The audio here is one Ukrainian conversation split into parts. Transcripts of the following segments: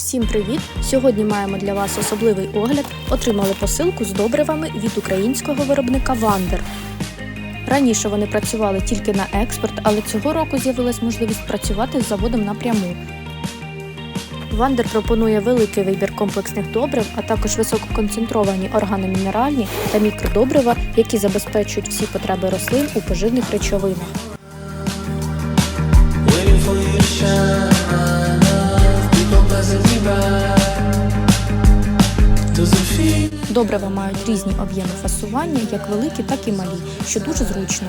Всім привіт! Сьогодні маємо для вас особливий огляд. Отримали посилку з добривами від українського виробника Вандер. Раніше вони працювали тільки на експорт, але цього року з'явилась можливість працювати з заводом напряму. Вандер пропонує великий вибір комплексних добрив, а також висококонцентровані органомінеральні та мікродобрива, які забезпечують всі потреби рослин у поживних речовинах. Добрива мають різні об'єми фасування, як великі, так і малі, що дуже зручно.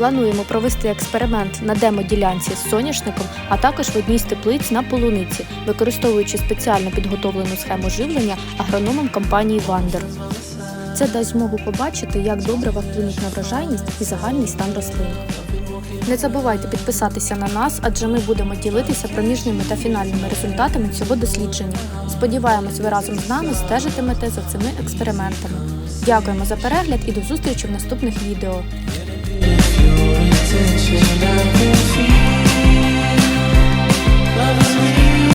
Плануємо провести експеримент на демо-ділянці з соняшником, а також в одній з теплиць на полуниці, використовуючи спеціально підготовлену схему живлення агрономом компанії Вандер. Це дасть змогу побачити, як добрива вплинуть на врожайність і загальний стан рослин. Не забувайте підписатися на нас, адже ми будемо ділитися проміжними та фінальними результатами цього дослідження. Сподіваємось, ви разом з нами стежитимете за цими експериментами. Дякуємо за перегляд і до зустрічі в наступних відео. 有一天，起来不行。